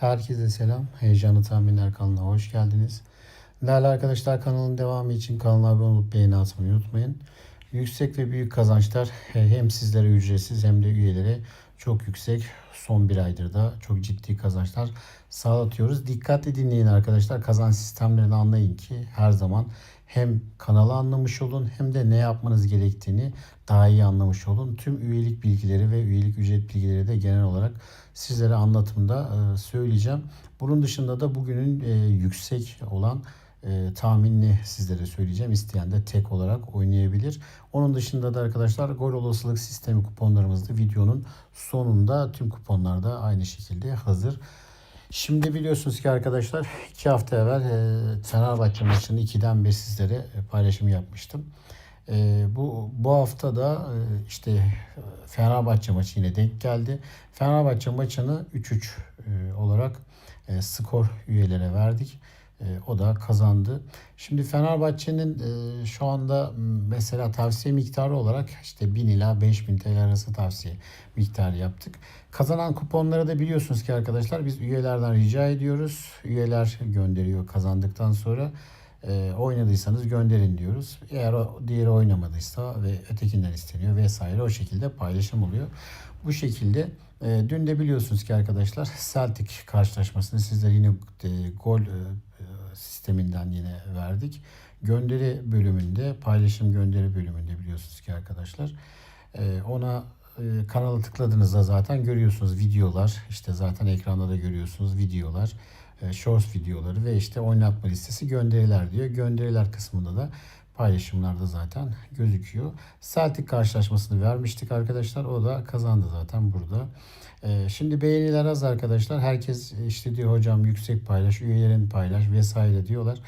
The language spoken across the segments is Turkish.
Herkese selam. Heyecanlı Tahminler kanalına hoş geldiniz. Değerli arkadaşlar kanalın devamı için kanala abone olup beğeni atmayı unutmayın. Yüksek ve büyük kazançlar hem sizlere ücretsiz hem de üyelere çok yüksek. Son bir aydır da çok ciddi kazançlar sağlatıyoruz. Dikkatli dinleyin arkadaşlar. Kazanç sistemlerini anlayın ki her zaman hem kanalı anlamış olun hem de ne yapmanız gerektiğini daha iyi anlamış olun. Tüm üyelik bilgileri ve üyelik ücret bilgileri de genel olarak sizlere anlatımda e, söyleyeceğim. Bunun dışında da bugünün e, yüksek olan e, tahminini sizlere söyleyeceğim. İsteyen de tek olarak oynayabilir. Onun dışında da arkadaşlar gol olasılık sistemi kuponlarımız da videonun sonunda tüm kuponlar da aynı şekilde hazır. Şimdi biliyorsunuz ki arkadaşlar iki hafta evvel e, Fenerbahçe maçını 2'den 1 sizlere e, paylaşım yapmıştım. E, bu bu hafta da e, işte Fenerbahçe maçı yine denk geldi. Fenerbahçe maçını 3-3 e, olarak e, skor üyelere verdik. E, o da kazandı. Şimdi Fenerbahçe'nin e, şu anda mesela tavsiye miktarı olarak işte 1000 ila 5000 TL arası tavsiye miktarı yaptık. Kazanan kuponları da biliyorsunuz ki arkadaşlar biz üyelerden rica ediyoruz. Üyeler gönderiyor kazandıktan sonra. E, oynadıysanız gönderin diyoruz. Eğer o diğeri oynamadıysa ve ötekinden isteniyor vesaire o şekilde paylaşım oluyor. Bu şekilde dün de biliyorsunuz ki arkadaşlar Celtic karşılaşmasını sizlere yine gol sisteminden yine verdik. Gönderi bölümünde, paylaşım gönderi bölümünde biliyorsunuz ki arkadaşlar. E, ona e, kanala tıkladığınızda zaten görüyorsunuz videolar. işte zaten ekranda da görüyorsunuz videolar. E, shorts videoları ve işte oynatma listesi gönderiler diyor. Gönderiler kısmında da paylaşımlarda zaten gözüküyor. Celtic karşılaşmasını vermiştik arkadaşlar. O da kazandı zaten burada. Ee, şimdi beğeniler az arkadaşlar. Herkes işte diyor hocam yüksek paylaş, üyelerin paylaş vesaire diyorlar.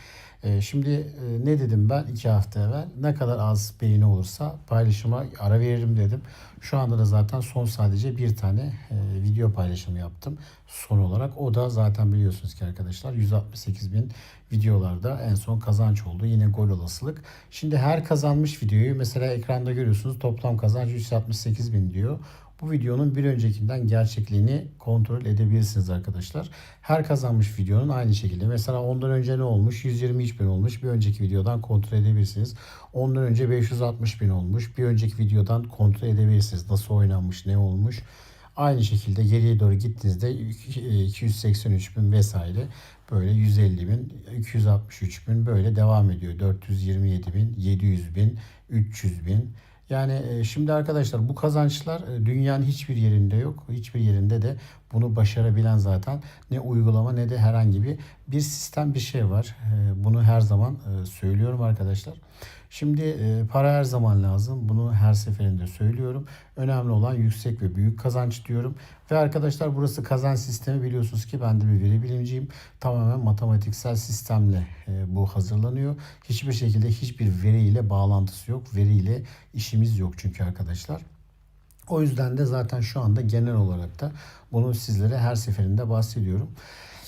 Ee, şimdi e, ne dedim ben iki hafta evvel? Ne kadar az beğeni olursa paylaşıma ara veririm dedim. Şu anda da zaten son sadece bir tane e, video paylaşımı yaptım son olarak. O da zaten biliyorsunuz ki arkadaşlar 168 bin videolarda en son kazanç oldu. Yine gol olasılık. Şimdi her kazanmış videoyu mesela ekranda görüyorsunuz toplam kazanç 168 bin diyor. Bu videonun bir öncekinden gerçekliğini kontrol edebilirsiniz arkadaşlar. Her kazanmış videonun aynı şekilde. Mesela ondan önce ne olmuş? 123 bin olmuş. Bir önceki videodan kontrol edebilirsiniz. Ondan önce 560 bin olmuş. Bir önceki videodan kontrol edebilirsiniz. Nasıl oynanmış, ne olmuş. Aynı şekilde geriye doğru gittiğinizde 283 bin vesaire böyle 150 bin, 263 bin böyle devam ediyor. 427 bin, 700 bin, 300 bin. Yani e, şimdi arkadaşlar bu kazançlar e, dünyanın hiçbir yerinde yok. Hiçbir yerinde de bunu başarabilen zaten ne uygulama ne de herhangi bir bir sistem bir şey var. E, Bunu her zaman söylüyorum arkadaşlar. Şimdi para her zaman lazım. Bunu her seferinde söylüyorum. Önemli olan yüksek ve büyük kazanç diyorum. Ve arkadaşlar burası kazanç sistemi biliyorsunuz ki ben de bir veri bilimciyim. Tamamen matematiksel sistemle bu hazırlanıyor. Hiçbir şekilde hiçbir veriyle bağlantısı yok. Veriyle işimiz yok çünkü arkadaşlar. O yüzden de zaten şu anda genel olarak da bunu sizlere her seferinde bahsediyorum.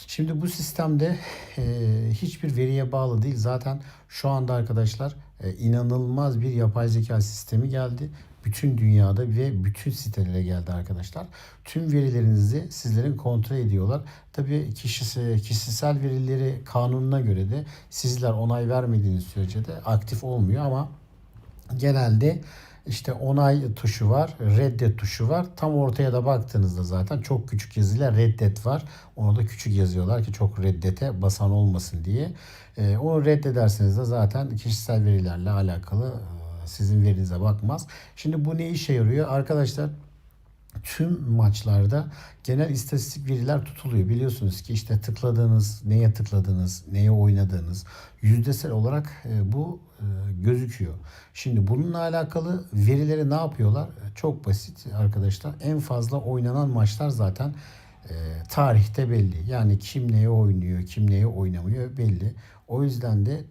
Şimdi bu sistemde e, hiçbir veriye bağlı değil. Zaten şu anda arkadaşlar e, inanılmaz bir yapay zeka sistemi geldi. Bütün dünyada ve bütün sitelere geldi arkadaşlar. Tüm verilerinizi sizlerin kontrol ediyorlar. Tabii kişisi, kişisel verileri kanununa göre de sizler onay vermediğiniz sürece de aktif olmuyor ama genelde işte onay tuşu var, reddet tuşu var. Tam ortaya da baktığınızda zaten çok küçük yazıyla reddet var. Onu da küçük yazıyorlar ki çok reddete basan olmasın diye. Ee, onu reddederseniz de zaten kişisel verilerle alakalı e, sizin verinize bakmaz. Şimdi bu ne işe yarıyor? Arkadaşlar tüm maçlarda genel istatistik veriler tutuluyor. Biliyorsunuz ki işte tıkladığınız, neye tıkladığınız, neye oynadığınız yüzdesel olarak e, bu e, gözüküyor. Şimdi bununla alakalı verileri ne yapıyorlar? Çok basit arkadaşlar. En fazla oynanan maçlar zaten e, tarihte belli. Yani kim neye oynuyor, kim neye oynamıyor belli. O yüzden de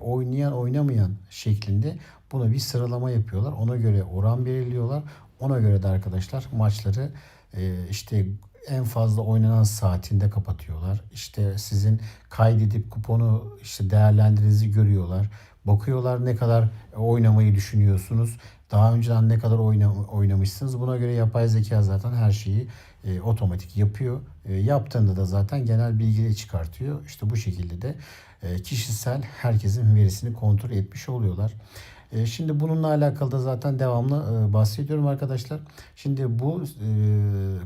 oynayan oynamayan şeklinde buna bir sıralama yapıyorlar. Ona göre oran belirliyorlar. Ona göre de arkadaşlar maçları e, işte en fazla oynanan saatinde kapatıyorlar. İşte sizin kaydedip kuponu işte değerlendirinizi görüyorlar. Bakıyorlar ne kadar oynamayı düşünüyorsunuz Daha önceden ne kadar oyna, oynamışsınız. Buna göre yapay zeka zaten her şeyi e, otomatik yapıyor. E, yaptığında da zaten genel bilgileri çıkartıyor. İşte bu şekilde de e, kişisel herkesin verisini kontrol etmiş oluyorlar. E, Şimdi bununla alakalı da zaten devamlı e, bahsediyorum arkadaşlar. Şimdi bu e,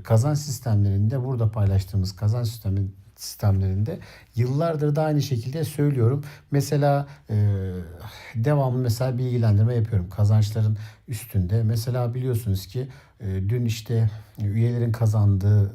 kazanç sistemlerinde burada paylaştığımız kazanç sistemi sistemlerinde yıllardır da aynı şekilde söylüyorum. Mesela e, devamlı mesela bilgilendirme yapıyorum kazançların üstünde. Mesela biliyorsunuz ki dün işte üyelerin kazandığı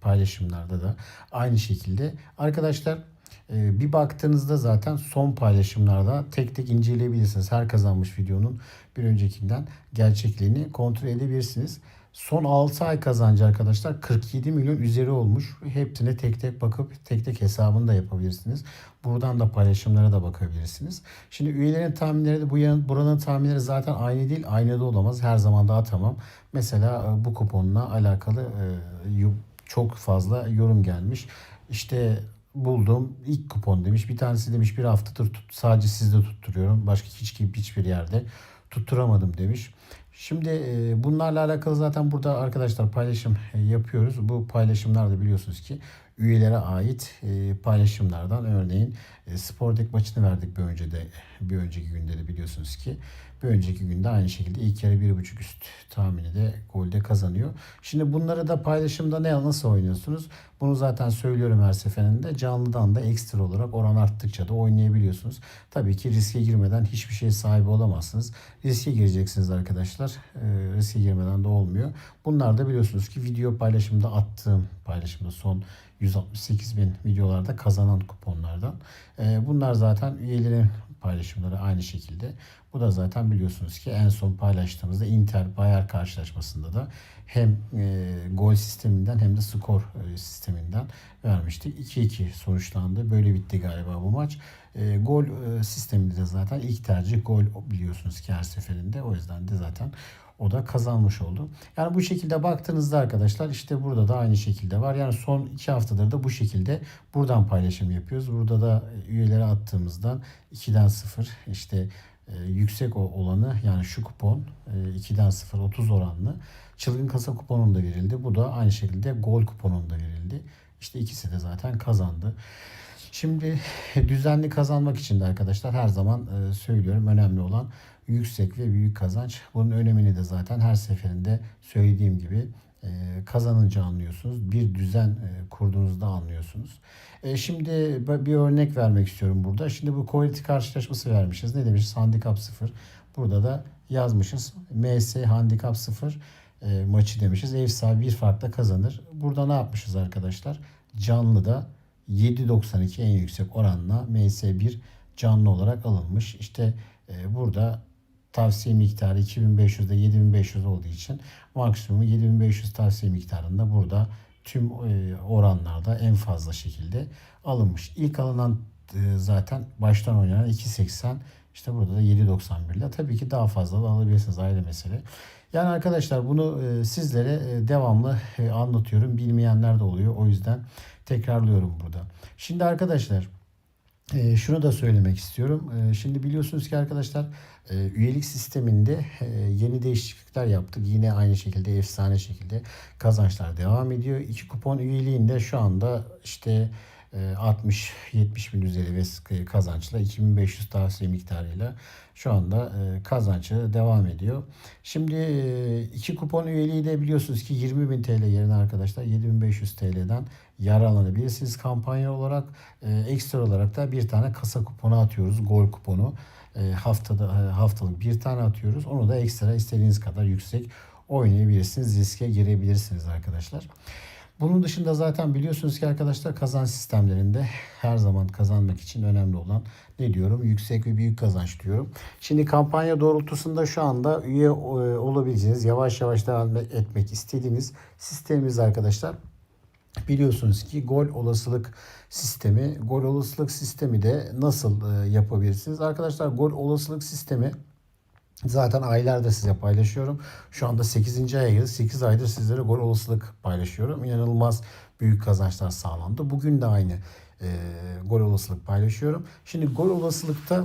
paylaşımlarda da aynı şekilde arkadaşlar ee, bir baktığınızda zaten son paylaşımlarda tek tek inceleyebilirsiniz. Her kazanmış videonun bir öncekinden gerçekliğini kontrol edebilirsiniz. Son 6 ay kazancı arkadaşlar 47 milyon üzeri olmuş. Hepsine tek tek bakıp tek tek hesabını da yapabilirsiniz. Buradan da paylaşımlara da bakabilirsiniz. Şimdi üyelerin tahminleri de bu yan, buranın tahminleri zaten aynı değil. Aynı da olamaz. Her zaman daha tamam. Mesela e, bu kuponla alakalı e, çok fazla yorum gelmiş. İşte buldum. ilk kupon demiş. Bir tanesi demiş bir haftadır tut, sadece sizde tutturuyorum. Başka hiç hiçbir yerde tutturamadım demiş. Şimdi e, bunlarla alakalı zaten burada arkadaşlar paylaşım e, yapıyoruz. Bu paylaşımlar da biliyorsunuz ki üyelere ait e, paylaşımlardan örneğin e, Sportek maçını verdik bir önce de bir önceki günde de biliyorsunuz ki bir önceki günde aynı şekilde ilk yarı bir buçuk üst tahmini de golde kazanıyor. Şimdi bunları da paylaşımda ne nasıl oynuyorsunuz? Bunu zaten söylüyorum her seferinde. Canlıdan da ekstra olarak oran arttıkça da oynayabiliyorsunuz. Tabii ki riske girmeden hiçbir şey sahibi olamazsınız. Riske gireceksiniz arkadaşlar. E, riske girmeden de olmuyor. Bunlar da biliyorsunuz ki video paylaşımda attığım paylaşımda son 168 bin videolarda kazanan kuponlardan. E, bunlar zaten üyelerin paylaşımları aynı şekilde. Bu da zaten biliyorsunuz ki en son paylaştığımızda Inter Bayer karşılaşmasında da hem e, gol sisteminden hem de skor e, sisteminden vermiştik. 2-2 sonuçlandı. Böyle bitti galiba bu maç. E, gol e, sisteminde de zaten ilk tercih gol biliyorsunuz ki her seferinde. O yüzden de zaten o da kazanmış oldu. Yani bu şekilde baktığınızda arkadaşlar işte burada da aynı şekilde var. Yani son iki haftadır da bu şekilde buradan paylaşım yapıyoruz. Burada da üyelere attığımızdan 2'den 0 işte e, yüksek olanı yani şu kupon e, 2'den 0 30 oranlı çılgın kasa kuponunda verildi. Bu da aynı şekilde gol kuponunda verildi. İşte ikisi de zaten kazandı. Şimdi düzenli kazanmak için de arkadaşlar her zaman e, söylüyorum önemli olan yüksek ve büyük kazanç. Bunun önemini de zaten her seferinde söylediğim gibi e, kazanınca anlıyorsunuz. Bir düzen e, kurduğunuzda anlıyorsunuz. E, şimdi bir örnek vermek istiyorum burada. Şimdi bu quality karşılaşması vermişiz. Ne demişiz? Handikap 0. Burada da yazmışız. MS handikap 0 e, maçı demişiz. Ev sahibi bir farkla kazanır. Burada ne yapmışız arkadaşlar? Canlıda 7.92 en yüksek oranla MS1 canlı olarak alınmış. İşte burada tavsiye miktarı 2500'de 7500 olduğu için maksimum 7500 tavsiye miktarında burada tüm e, oranlarda en fazla şekilde alınmış. İlk alınan e, zaten baştan oynanan 2.80 işte burada da 7.91 ile tabii ki daha fazla da alabilirsiniz ayrı mesele. Yani arkadaşlar bunu e, sizlere devamlı anlatıyorum. Bilmeyenler de oluyor. O yüzden tekrarlıyorum burada. Şimdi arkadaşlar e, şunu da söylemek istiyorum. E, şimdi biliyorsunuz ki arkadaşlar e, üyelik sisteminde e, yeni değişiklikler yaptık. Yine aynı şekilde efsane şekilde kazançlar devam ediyor. İki kupon üyeliğinde şu anda işte 60-70 bin üzeri kazançla 2500 tavsiye miktarıyla şu anda e, kazancı devam ediyor. Şimdi e, iki kupon üyeliği de biliyorsunuz ki 20 bin TL yerine arkadaşlar 7500 TL'den yararlanabilirsiniz kampanya olarak. E, ekstra olarak da bir tane kasa kuponu atıyoruz. Gol kuponu. Haftada haftalık bir tane atıyoruz. Onu da ekstra istediğiniz kadar yüksek oynayabilirsiniz. Riske girebilirsiniz arkadaşlar. Bunun dışında zaten biliyorsunuz ki arkadaşlar kazanç sistemlerinde her zaman kazanmak için önemli olan ne diyorum? Yüksek ve büyük kazanç diyorum. Şimdi kampanya doğrultusunda şu anda üye e, olabileceğiniz, yavaş yavaş devam etmek istediğiniz sistemimiz arkadaşlar. Biliyorsunuz ki gol olasılık sistemi. Gol olasılık sistemi de nasıl e, yapabilirsiniz? Arkadaşlar gol olasılık sistemi Zaten aylarda size paylaşıyorum. Şu anda 8. aya girdi. 8 aydır sizlere gol olasılık paylaşıyorum. İnanılmaz büyük kazançlar sağlandı. Bugün de aynı e, gol olasılık paylaşıyorum. Şimdi gol olasılıkta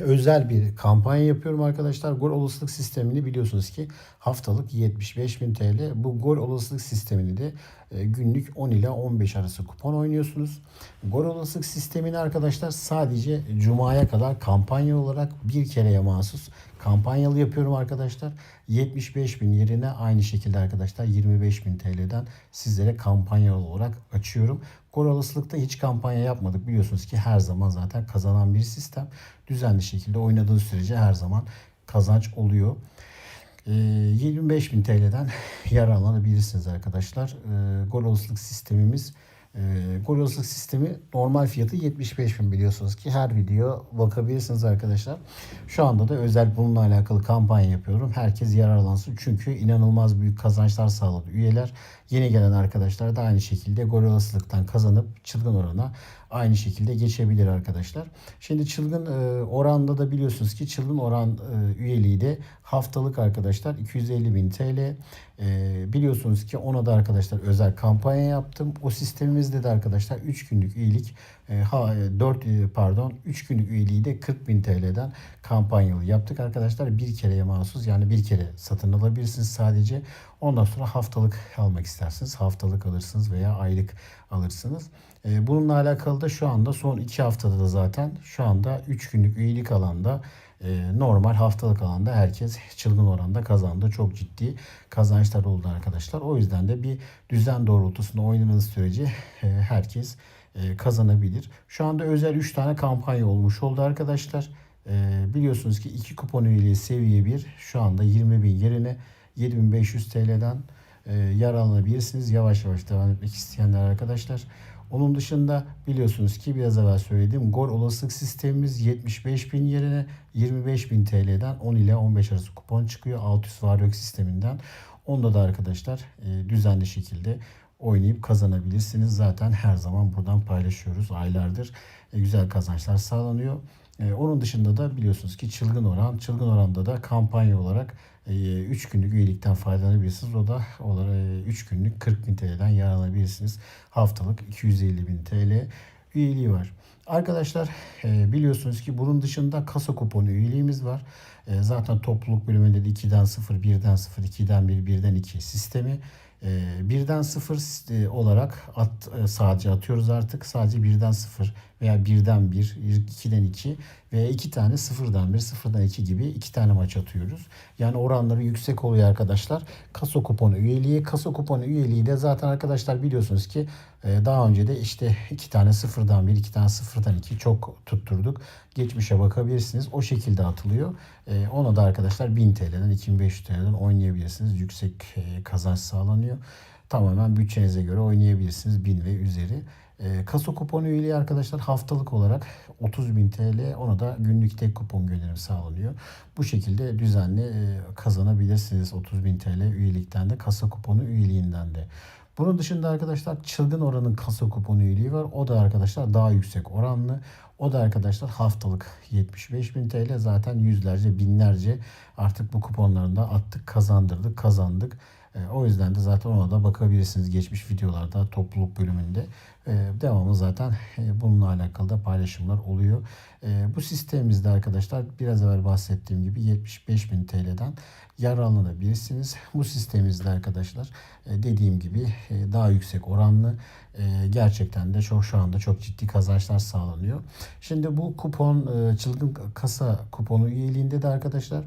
özel bir kampanya yapıyorum arkadaşlar. Gol olasılık sistemini biliyorsunuz ki haftalık 75.000 TL. Bu gol olasılık sistemini de e, günlük 10 ile 15 arası kupon oynuyorsunuz. Gol olasılık sistemini arkadaşlar sadece Cuma'ya kadar kampanya olarak bir kereye mahsus kampanyalı yapıyorum arkadaşlar. 75 bin yerine aynı şekilde arkadaşlar 25 bin TL'den sizlere kampanyalı olarak açıyorum. Gol hiç kampanya yapmadık. Biliyorsunuz ki her zaman zaten kazanan bir sistem. Düzenli şekilde oynadığın sürece her zaman kazanç oluyor. 25 bin TL'den yararlanabilirsiniz arkadaşlar. Ee, gol olasılık sistemimiz e, sistemi normal fiyatı 75 bin biliyorsunuz ki her video bakabilirsiniz arkadaşlar. Şu anda da özel bununla alakalı kampanya yapıyorum. Herkes yararlansın çünkü inanılmaz büyük kazançlar sağladı üyeler. Yeni gelen arkadaşlar da aynı şekilde gol olasılıktan kazanıp çılgın orana aynı şekilde geçebilir arkadaşlar. Şimdi çılgın e, oranda da biliyorsunuz ki çılgın oran e, üyeliği de haftalık arkadaşlar 250 bin TL. E, biliyorsunuz ki ona da arkadaşlar özel kampanya yaptım. O sistemimizde de arkadaşlar 3 günlük üyelik 4 e, pardon 3 günlük üyeliği de 40 bin TL'den kampanyalı yaptık arkadaşlar. Bir kereye mahsus yani bir kere satın alabilirsiniz sadece. Ondan sonra haftalık almak istersiniz. Haftalık alırsınız veya aylık alırsınız. E, bununla alakalı da şu anda son 2 haftada da zaten şu anda 3 günlük üyelik alanda normal haftalık alanda herkes çılgın oranda kazandı. Çok ciddi kazançlar oldu arkadaşlar. O yüzden de bir düzen doğrultusunda oynadığınız sürece herkes e, kazanabilir. Şu anda özel 3 tane kampanya olmuş oldu arkadaşlar. E, biliyorsunuz ki 2 kupon üyeliği seviye 1 şu anda 20 bin yerine 7500 TL'den e, yararlanabilirsiniz. Yavaş yavaş devam etmek isteyenler arkadaşlar. Onun dışında biliyorsunuz ki biraz evvel söylediğim gol olasılık sistemimiz 75 bin yerine 25 bin TL'den 10 ile 15 arası kupon çıkıyor. 600 varlık sisteminden. Onda da arkadaşlar düzenli şekilde oynayıp kazanabilirsiniz. Zaten her zaman buradan paylaşıyoruz aylardır. E, güzel kazançlar sağlanıyor. E, onun dışında da biliyorsunuz ki çılgın oran. Çılgın oranda da kampanya olarak 3 e, günlük üyelikten faydalanabilirsiniz. O da olarak 3 günlük 40 bin TL'den yararlanabilirsiniz. Haftalık 250 bin TL üyeliği var. Arkadaşlar biliyorsunuz ki bunun dışında kasa kuponu üyeliğimiz var. Zaten topluluk bölümünde de 2'den 0, 1'den 0, 2'den 1, 1'den 2 sistemi e, birden sıfır e, olarak at, e, sadece atıyoruz artık. Sadece birden sıfır veya birden bir, ikiden iki veya iki tane sıfırdan bir, sıfırdan iki gibi iki tane maç atıyoruz. Yani oranları yüksek oluyor arkadaşlar. Kaso kuponu üyeliği. Kaso kuponu üyeliği de zaten arkadaşlar biliyorsunuz ki e, daha önce de işte iki tane sıfırdan bir, iki tane sıfırdan iki çok tutturduk. Geçmişe bakabilirsiniz. O şekilde atılıyor. E, ona da arkadaşlar 1000 TL'den 2500 TL'den oynayabilirsiniz. Yüksek e, kazanç sağlanıyor. Tamamen bütçenize göre oynayabilirsiniz 1000 ve üzeri. E, kaso kupon üyeliği arkadaşlar haftalık olarak 30.000 TL ona da günlük tek kupon gönderimi sağlanıyor. Bu şekilde düzenli e, kazanabilirsiniz 30.000 TL üyelikten de kasa kuponu üyeliğinden de. Bunun dışında arkadaşlar çılgın oranın kasa kuponu üyeliği var. O da arkadaşlar daha yüksek oranlı. O da arkadaşlar haftalık 75.000 TL zaten yüzlerce binlerce artık bu kuponlarında attık kazandırdık kazandık. E, o yüzden de zaten ona da bakabilirsiniz geçmiş videolarda topluluk bölümünde. E, devamlı zaten e, bununla alakalı da paylaşımlar oluyor. Bu sistemimizde arkadaşlar biraz evvel bahsettiğim gibi 75 bin TL'den yararlanabilirsiniz. Bu sistemimizde arkadaşlar dediğim gibi daha yüksek oranlı gerçekten de çok şu anda çok ciddi kazançlar sağlanıyor. Şimdi bu kupon çılgın kasa kuponu üyeliğinde de arkadaşlar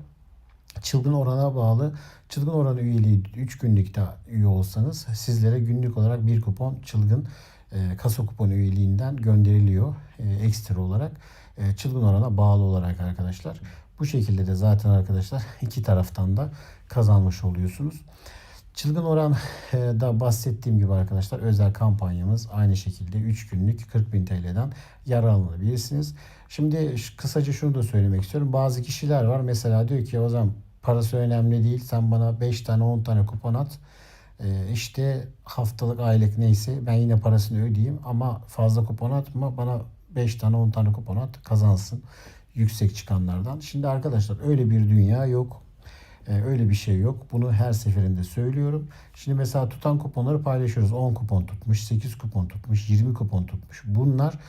çılgın orana bağlı çılgın oranı üyeliği 3 günlükte üye olsanız sizlere günlük olarak bir kupon çılgın e, kasa kuponu üyeliğinden gönderiliyor e, ekstra olarak e, çılgın orana bağlı olarak arkadaşlar. Bu şekilde de zaten arkadaşlar iki taraftan da kazanmış oluyorsunuz. Çılgın oran e, da bahsettiğim gibi arkadaşlar özel kampanyamız aynı şekilde 3 günlük 40 bin TL'den yararlanabilirsiniz. Şimdi kısaca şunu da söylemek istiyorum. Bazı kişiler var mesela diyor ki o zaman parası önemli değil sen bana 5 tane 10 tane kupon at. E, işte haftalık aylık neyse ben yine parasını ödeyeyim ama fazla kupon atma bana 5 tane 10 tane kupon at kazansın yüksek çıkanlardan. Şimdi arkadaşlar öyle bir dünya yok. Ee, öyle bir şey yok. Bunu her seferinde söylüyorum. Şimdi mesela tutan kuponları paylaşıyoruz. 10 kupon tutmuş, 8 kupon tutmuş, 20 kupon tutmuş. Bunlar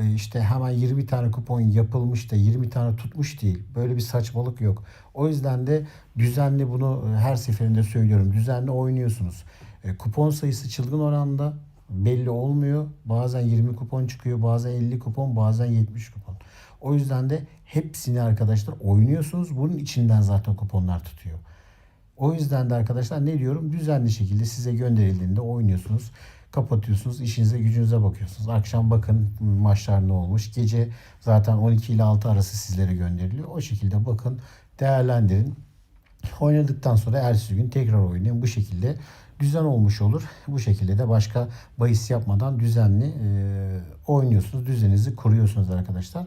e, işte hemen 20 tane kupon yapılmış da 20 tane tutmuş değil. Böyle bir saçmalık yok. O yüzden de düzenli bunu e, her seferinde söylüyorum. Düzenli oynuyorsunuz. E, Kupon sayısı çılgın oranda belli olmuyor. Bazen 20 kupon çıkıyor, bazen 50 kupon, bazen 70 kupon. O yüzden de hepsini arkadaşlar oynuyorsunuz. Bunun içinden zaten kuponlar tutuyor. O yüzden de arkadaşlar ne diyorum? Düzenli şekilde size gönderildiğinde oynuyorsunuz. Kapatıyorsunuz. işinize gücünüze bakıyorsunuz. Akşam bakın maçlar ne olmuş. Gece zaten 12 ile 6 arası sizlere gönderiliyor. O şekilde bakın değerlendirin. Oynadıktan sonra ertesi gün tekrar oynayın. Bu şekilde düzen olmuş olur. Bu şekilde de başka bahis yapmadan düzenli e, oynuyorsunuz. Düzeninizi kuruyorsunuz arkadaşlar.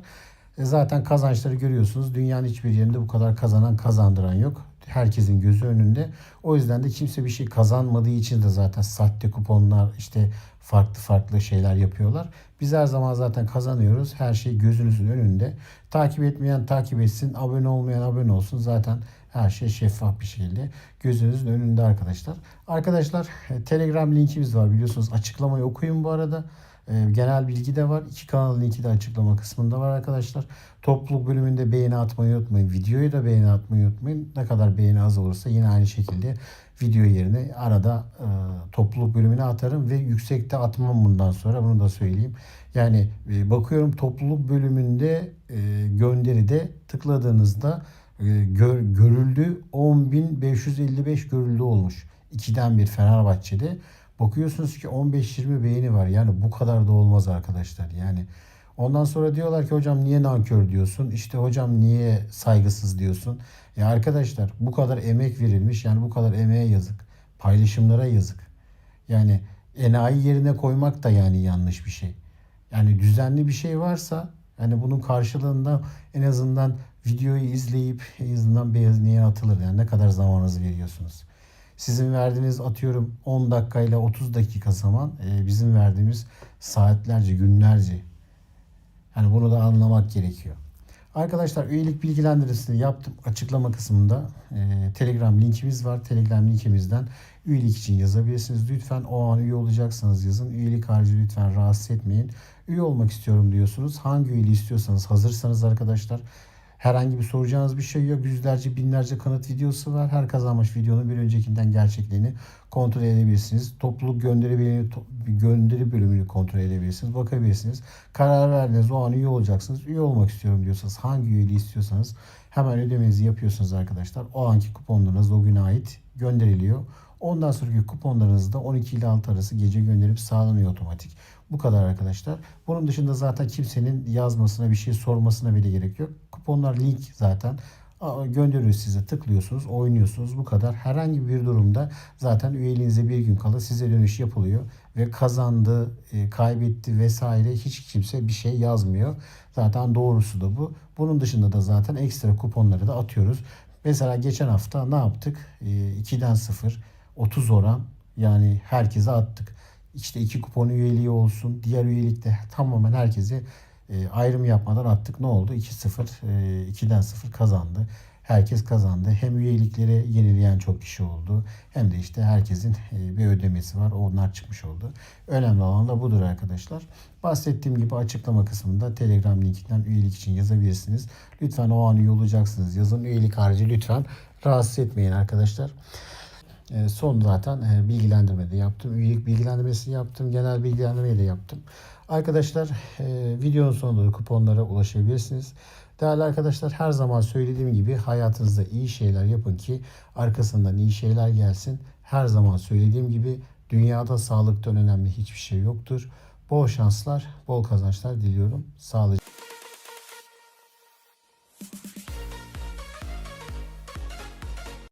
E, zaten kazançları görüyorsunuz. Dünyanın hiçbir yerinde bu kadar kazanan kazandıran yok. Herkesin gözü önünde. O yüzden de kimse bir şey kazanmadığı için de zaten sahte kuponlar işte farklı farklı şeyler yapıyorlar. Biz her zaman zaten kazanıyoruz. Her şey gözünüzün önünde. Takip etmeyen takip etsin. Abone olmayan abone olsun. Zaten her şey şeffaf bir şekilde gözünüzün önünde arkadaşlar. Arkadaşlar e, Telegram linkimiz var biliyorsunuz. Açıklamayı okuyun bu arada. E, genel bilgi de var. İki kanal linki de açıklama kısmında var arkadaşlar. Topluluk bölümünde beğeni atmayı unutmayın. Videoyu da beğeni atmayı unutmayın. Ne kadar beğeni az olursa yine aynı şekilde video yerine arada e, topluluk bölümüne atarım ve yüksekte atmam bundan sonra bunu da söyleyeyim. Yani e, bakıyorum topluluk bölümünde e, gönderide tıkladığınızda e, gör, görüldü 10.555 görüldü olmuş. 2'den bir Fenerbahçe'de. Bakıyorsunuz ki 15-20 beğeni var. Yani bu kadar da olmaz arkadaşlar. Yani ondan sonra diyorlar ki hocam niye nankör diyorsun? İşte hocam niye saygısız diyorsun? Ya arkadaşlar bu kadar emek verilmiş. Yani bu kadar emeğe yazık. Paylaşımlara yazık. Yani enayi yerine koymak da yani yanlış bir şey. Yani düzenli bir şey varsa yani bunun karşılığında en azından videoyu izleyip en azından beğeniye atılır. Yani ne kadar zamanınızı veriyorsunuz. Sizin verdiğiniz atıyorum 10 dakika ile 30 dakika zaman e, bizim verdiğimiz saatlerce, günlerce. Yani bunu da anlamak gerekiyor. Arkadaşlar üyelik bilgilendirmesini yaptım. Açıklama kısmında e, Telegram linkimiz var. Telegram linkimizden üyelik için yazabilirsiniz. Lütfen o an üye olacaksanız yazın. Üyelik harici lütfen rahatsız etmeyin. Üye olmak istiyorum diyorsunuz. Hangi üyeliği istiyorsanız hazırsanız arkadaşlar Herhangi bir soracağınız bir şey yok. Yüzlerce binlerce kanıt videosu var. Her kazanmış videonun bir öncekinden gerçekliğini kontrol edebilirsiniz. Topluluk gönderi bölümünü, gönderi bölümünü kontrol edebilirsiniz. Bakabilirsiniz. Karar verdiniz o an üye olacaksınız. Üye olmak istiyorum diyorsanız hangi üyeliği istiyorsanız hemen ödemenizi yapıyorsunuz arkadaşlar. O anki kuponlarınız o güne ait gönderiliyor. Ondan sonraki kuponlarınız da 12 ile 6 arası gece gönderip sağlanıyor otomatik. Bu kadar arkadaşlar. Bunun dışında zaten kimsenin yazmasına bir şey sormasına bile gerek yok. Kuponlar link zaten. Gönderiyor size tıklıyorsunuz oynuyorsunuz. Bu kadar. Herhangi bir durumda zaten üyeliğinize bir gün kala size dönüş yapılıyor ve kazandı e, kaybetti vesaire hiç kimse bir şey yazmıyor. Zaten doğrusu da bu. Bunun dışında da zaten ekstra kuponları da atıyoruz. Mesela geçen hafta ne yaptık? 2'den 0 30 oran yani herkese attık işte iki kupon üyeliği olsun. Diğer üyelikte tamamen herkese e, ayrım yapmadan attık. Ne oldu? 2-0, e, 2'den 0 kazandı. Herkes kazandı. Hem üyelikleri yenileyen çok kişi oldu. Hem de işte herkesin e, bir ödemesi var. Onlar çıkmış oldu. Önemli olan da budur arkadaşlar. Bahsettiğim gibi açıklama kısmında Telegram linkinden üyelik için yazabilirsiniz. Lütfen o an üye olacaksınız. Yazın üyelik harici lütfen rahatsız etmeyin arkadaşlar. E, son zaten e, bilgilendirme de yaptım. Üyelik bilgilendirmesi yaptım. Genel bilgilendirmeyi de yaptım. Arkadaşlar e, videonun sonunda da kuponlara ulaşabilirsiniz. Değerli arkadaşlar her zaman söylediğim gibi hayatınızda iyi şeyler yapın ki arkasından iyi şeyler gelsin. Her zaman söylediğim gibi dünyada sağlıktan önemli hiçbir şey yoktur. Bol şanslar, bol kazançlar diliyorum. Sağlıcakla.